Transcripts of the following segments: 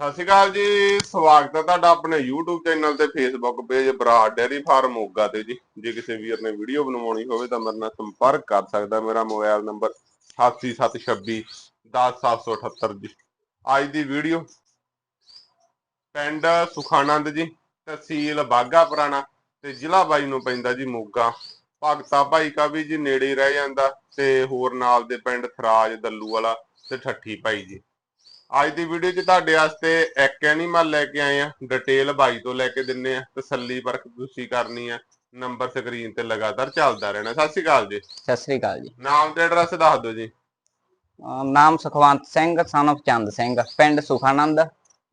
ਸਤਿ ਸ਼੍ਰੀ ਅਕਾਲ ਜੀ, ਸਵਾਗਤ ਹੈ ਤੁਹਾਡਾ ਆਪਣੇ YouTube ਚੈਨਲ ਤੇ Facebook page Brar dairy farm Moga ਤੇ ਜੀ। ਜੇ ਕਿਸੇ ਵੀਰ ਨੇ ਵੀਡੀਓ ਬਣਵਾਉਣੀ ਹੋਵੇ ਤਾਂ ਮੇਰੇ ਨਾਲ ਸੰਪਰਕ ਕਰ ਸਕਦਾ ਮੇਰਾ ਮੋਬਾਈਲ ਨੰਬਰ 8726 10778 ਜੀ। ਅੱਜ ਦੀ ਵੀਡੀਓ ਪਿੰਡ ਸੁਖਾਨੰਦ ਜੀ, ਤਹਿਸੀਲ ਬਾਗਾ ਪੁਰਾਣਾ ਤੇ ਜ਼ਿਲ੍ਹਾ ਬਾਈ ਨੂੰ ਪੈਂਦਾ ਜੀ ਮੋਗਾ। ਭਗਤਾ ਭਾਈ ਕਾ ਵੀ ਜੀ ਨੇੜੇ ਰਹਿ ਜਾਂਦਾ ਤੇ ਹੋਰ ਨਾਲ ਦੇ ਪਿੰਡ ਥਰਾਜ, ਦੱਲੂ ਵਾਲਾ ਤੇ ਠੱਠੀ ਭਾਈ ਜੀ। ਅੱਜ ਦੀ ਵੀਡੀਓ 'ਚ ਤੁਹਾਡੇ ਵਾਸਤੇ ਇੱਕ ਐਨੀਮਲ ਲੈ ਕੇ ਆਏ ਆ ਡਿਟੇਲ ਬਾਈ ਤੋਂ ਲੈ ਕੇ ਦਿੰਨੇ ਆ ਤਸੱਲੀ ਪਰਖ ਤੁਸੀਂ ਕਰਨੀ ਆ। ਨੰਬਰ ਸਕਰੀਨ ਤੇ ਲਗਾਤਾਰ ਚੱਲਦਾ ਰਹਿਣਾ। ਸਤਿ ਸ਼੍ਰੀ ਅਕਾਲ ਜੀ। ਸਤਿ ਸ੍ਰੀ ਅਕਾਲ ਜੀ। ਨਾਮ ਤੇ ਐਡਰੈਸ ਦੱਸ ਦਿਓ ਜੀ। ਅਹ ਨਾਮ ਸੁਖਵੰਤ ਸਿੰਘ son of ਚੰਦ ਸਿੰਘ ਪਿੰਡ ਸੁਖਾਨੰਦ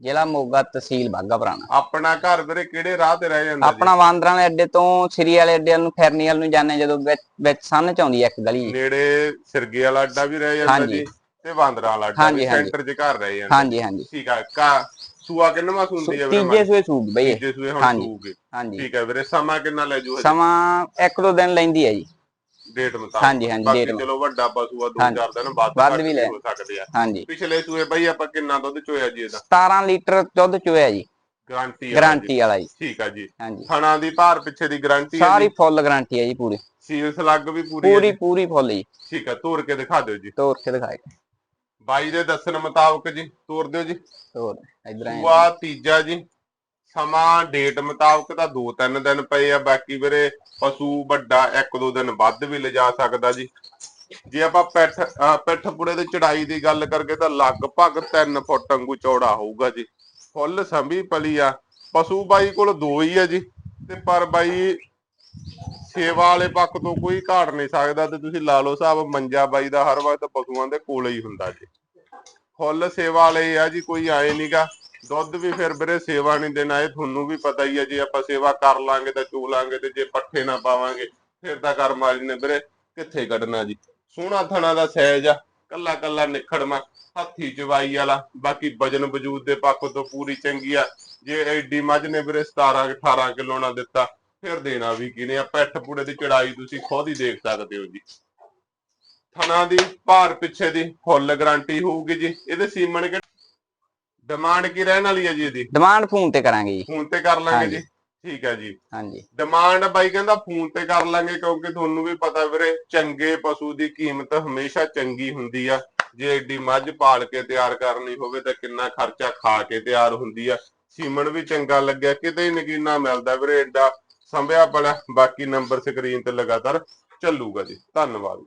ਜ਼ਿਲ੍ਹਾ ਮੋਗਾ ਤਹਿਸੀਲ ਬਾਗਾ ਪੁਰਾਣਾ ਆਪਣਾ ਘਰ ਵੀਰੇ ਕਿਹੜੇ ਰਾਹ ਤੇ ਰਹਿ ਜਾਂਦਾ ਜੀ? ਆਪਣਾ ਵਾਂਦਰਾਂ ਵਾਲੇ ਅੱਡੇ ਤੋਂ ਸ੍ਰੀ ਵਾਲੇ ਅੱਡੇ ਨੂੰ ਫੈਰਨੀ ਵਾਲ ਨੂੰ ਜਾਂਦੇ ਜਦੋਂ ਵਿੱਚ ਵਿੱਚ ਸੰਨ ਚ ਆਉਂਦੀ ਹੈ ਇੱਕ ਗਲੀ ਨੇੜੇ ਸਿਰਗੇ ਵਾਲਾ ਅੱਡਾ ਵੀ ਰਹਿ ਜਾਂਦਾ ਹਾਂਜੀ। ਜੀ। ਤੇ ਬਾਂਦਰਾ ਵਾਲਾ ਅੱਡਾ ਹਾਂਜੀ, ਵੀ ਹਾਂਜੀ। ਸੈਂਟਰ 'ਚ ਘਰ ਰਹਿ ਜਾਂਦਾ। ਹਾਂਜੀ ਹਾਂਜੀ। ਠੀਕ ਆ ਕਾ ਸੂਆ ਕਿੰਨਵਾ ਸੁਣਦੀ ਹੈ ਵੀਰੇ ਤੀਜੇ ਸੂਏ ਸੂਕ ਬਈ ਇਹ। ਤੀਜੇ ਸੂਏ ਹੁਣ ਹਾਂਜੀ। ਸੂਗੇ ਹਾਂਜੀ। ਠੀਕ ਹੈ ਵੀਰੇ ਸਮਾਂ ਕਿੰਨਾ ਲੈ ਜੂ ਸਮਾਂ ਇੱਕ ਦੋ ਦਿਨ ਲੈਂਦੀ ਹੈ ਜੀ। ਡੇਟ ਮੁਤਾਬਕ। ਹਾਂਜੀ, ਹਾਂਜੀ, ਬਾਕੀ date ਚਲੋ ਵੱਡਾ ਪਸ਼ੂ ਆ ਦੋ ਹਾਂਜੀ। ਚਾਰ ਦਿਨ ਵੱਧ ਵੱਧ ਘੱਟ ਵੀ ਲੈ। ਹੋ ਸਕਦੇ ਆ। ਹਾਂਜੀ। ਪਿਛਲੇ ਸੂਏ ਬਈ ਆਪਾਂ ਕਿੰਨਾ ਦੁੱਧ ਚੋਇਆ ਜੀ ਇਹਦਾ? 17 ਲੀਟਰ ਦੁੱਧ ਚੋਇਆ ਜੀ। ਗਾਰੰਟੀ ਗਾਰੰਟੀ ਵਾਲਾ ਜੀ। ਠੀਕ ਆ ਜੀ। ਹਾਂਜੀ। ਥਣਾ ਦੀ ਭਾਰ ਪਿੱਛੇ ਦੀ ਗਾਰੰਟੀ ਹੈ ਸਾਰੀ ਫੁੱਲ ਗਾਰੰਟੀ ਹੈ ਜੀ ਪੂਰੀ। ਸੀਲ ਸਲੱਗ ਵੀ ਪੂਰੀ ਹੈ ਪੂਰੀ ਜੀ। ਪੂਰੀ ਫੁੱਲ ਜੀ। ਠੀਕ ਆ ਤੋੜ ਕੇ ਦਿਖਾ ਦਿਓ ਜੀ। ਤੋੜ ਕੇ ਦਿਖਾਏ ਬਾਈ ਦੇ ਦੱਸਣ ਮੁਤਾਬਕ ਜੀ ਤੋੜ ਦਿਓ ਜੀ। ਤੋੜ ਇਧਰ ਆਏ। ਸੂਆ ਤੀਜਾ ਜੀ ਸਮਾਂ ਡੇਟ ਮੁਤਾਬਕ ਤਾਂ ਦੋ ਤਿੰਨ ਦਿਨ ਪਏ ਆ ਬਾਕੀ ਵੀਰੇ ਪਸ਼ੂ ਵੱਡਾ ਇੱਕ ਦੋ ਦਿਨ ਵੱਧ ਵੀ ਲਿਜਾ ਸਕਦਾ ਜੀ। ਜੇ ਆਪਾਂ ਪਿੱਠ ਪਿੱਠ ਪੁੜੇ ਦੀ ਚੜਾਈ ਦੀ ਗੱਲ ਕਰਕੇ ਤਾਂ ਲਗਭਗ 3 ਫੁੱਟ ਵਾਂਗੂ ਚੌੜਾ ਹੋਊਗਾ ਜੀ। ਫੁੱਲ ਸੰਭੀ ਪਲੀ ਆ। ਪਸ਼ੂ ਬਾਈ ਕੋਲ ਦੋ ਹੀ ਆ ਜੀ ਤੇ ਪਰ ਬਾਈ ਸੇਵਾ ਵਾਲੇ ਪੱਖ ਤੋਂ ਕੋਈ ਘਾਟ ਨਹੀਂ ਸਕਦਾ ਤੇ ਤੁਸੀਂ ਲਾ ਲਓ ਸਾਹਿਬ ਮੰਜਾ ਬਾਈ ਦਾ ਹਰ ਵਕਤ ਪਸ਼ੂਆਂ ਦੇ ਕੋਲੇ ਹੀ ਹੁੰਦਾ ਜੀ। ਫੁੱਲ ਸੇਵਾ ਵਾਲੇ ਆ ਜੀ, ਕੋਈ ਆਏ ਨਹੀਂਗਾ ਦੁੱਧ ਵੀ ਫਿਰ ਵੀਰੇ ਸੇਵਾ ਨਹੀਂ ਦੇਣਾ, ਇਹ ਤੁਹਾਨੂੰ ਵੀ ਪਤਾ ਹੀ ਹੈ ਜੇ ਆਪਾਂ ਸੇਵਾ ਕਰ ਲਾਂਗੇ ਤਾਂ ਚੂ ਲਾਂਗੇ ਤੇ ਜੇ ਪੱਠੇ ਨਾ ਪਾਵਾਂਗੇ, ਫਿਰ ਤਾਂ ਕਰਮ ਵਾਲੀ ਨੇ ਵੀਰੇ ਕਿੱਥੇ ਕੱਢਣਾ ਜੀ। ਸੋਹਣਾ ਥਣਾ ਦਾ ਸਹਿਜ ਆ, ਕੱਲਾ ਕੱਲਾ ਨਿਖੜਮਾ ਹੱਥੀ ਚਵਾਈ ਵਾਲਾ, ਬਾਕੀ ਵਜਨ ਵਜੂਦ ਦੇ ਪੱਖ ਤੋਂ ਪੂਰੀ ਚੰਗੀ ਆ। ਜੇ ਐਡੀ ਮੱਝ ਨੇ ਵੀਰੇ 17 18 ਕਿਲੋ ਨਾ ਦਿੱਤਾ ਫਿਰ ਦੇਣਾ ਵੀ ਕਿਨੇ ਆ ਪੈਠ ਪੂੜੇ ਦੀ ਚੜਾਈ ਤੁਸੀਂ ਖੁਦ ਹੀ ਦੇਖ ਸਕਦੇ ਹੋ ਜੀ। ਥਣਾ ਦੀ ਭਾਰ ਪਿੱਛੇ ਦੀ ਫੁੱਲ ਗਾਰੰਟੀ ਹੋਊਗੀ ਜੀ। ਇਹਦੇ ਸੀਮਨ ਕਿ ਡਿਮਾਂਡ ਕੀ ਰਹਿਣ ਵਾਲੀ ਹੈ ਜੀ ਇਹਦੀ? ਡਿਮਾਂਡ ਫੋਨ ਤੇ ਕਰਾਂਗੇ ਜੀ। ਫੋਨ ਤੇ ਕਰ ਲਾਂਗੇ। ਜੀ। ਠੀਕ ਹੈ ਜੀ। ਹਾਂਜੀ। ਡਿਮਾਂਡ ਬਾਈ ਕਹਿੰਦਾ ਫੋਨ ਤੇ ਕਰ ਲਾਂਗੇ ਕਿਉਂਕਿ ਤੁਹਾਨੂੰ ਵੀ ਪਤਾ ਵੀਰੇ ਚੰਗੇ ਪਸ਼ੂ ਦੀ ਕੀਮਤ ਹਮੇਸ਼ਾ ਚੰਗੀ ਹੁੰਦੀ ਆ। ਜੇ ਏਡੀ ਮੱਝ ਪਾਲ ਕੇ ਤਿਆਰ ਕਰਨੀ ਹੋਵੇ ਤਾਂ ਕਿੰਨਾ ਖਰਚਾ ਖਾ ਕੇ ਤਿਆਰ ਹੁੰਦੀ ਆ। ਸੀਮਨ ਵੀ ਚੰਗਾ ਲੱਗਿਆ ਕਿਤੇ ਨਗੀਨਾ ਮਿਲਦਾ ਵੀਰੇ ਏਡਾ ਸੰਭਿਆ ਬੜਾ ਬਾਕੀ ਨੰਬਰ ਸਕਰੀਨ ਤੇ ਲਗਾਤਾਰ ਚੱਲੂਗਾ ਜੀ। ਧੰਨਵਾਦ।